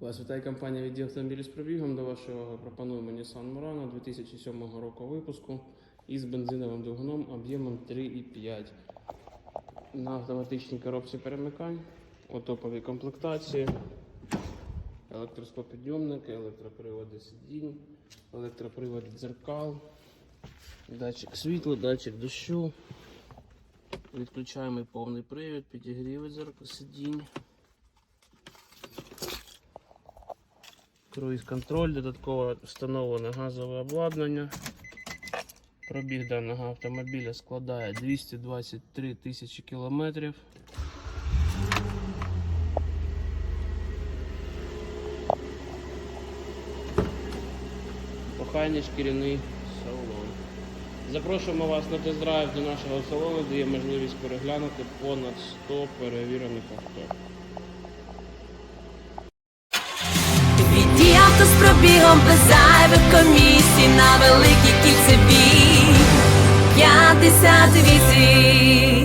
Вас вітає компанія відділ автомобілів з пробігом. До вашої уваги пропонуємо Nissan Murano 2007 року випуску із бензиновим двигуном об'ємом 3,5 на автоматичній коробці перемикань, у топовій комплектації, електроскопідйомник, електроприводи сидінь, електроприводи дзеркал, датчик світла, датчик дощу. Відключаємо повний привід, підігріви дзеркал сидінь. Круїз контроль, додатково встановлене газове обладнання. Пробіг даного автомобіля складає 223 тисячі кілометрів. Охайний шкіряний салон. Запрошуємо вас на тест-драйв до нашого салону, де є можливість переглянути понад 100 перевірених авто. Віді з пробігом без зайвих комісій на великій кільцевій 58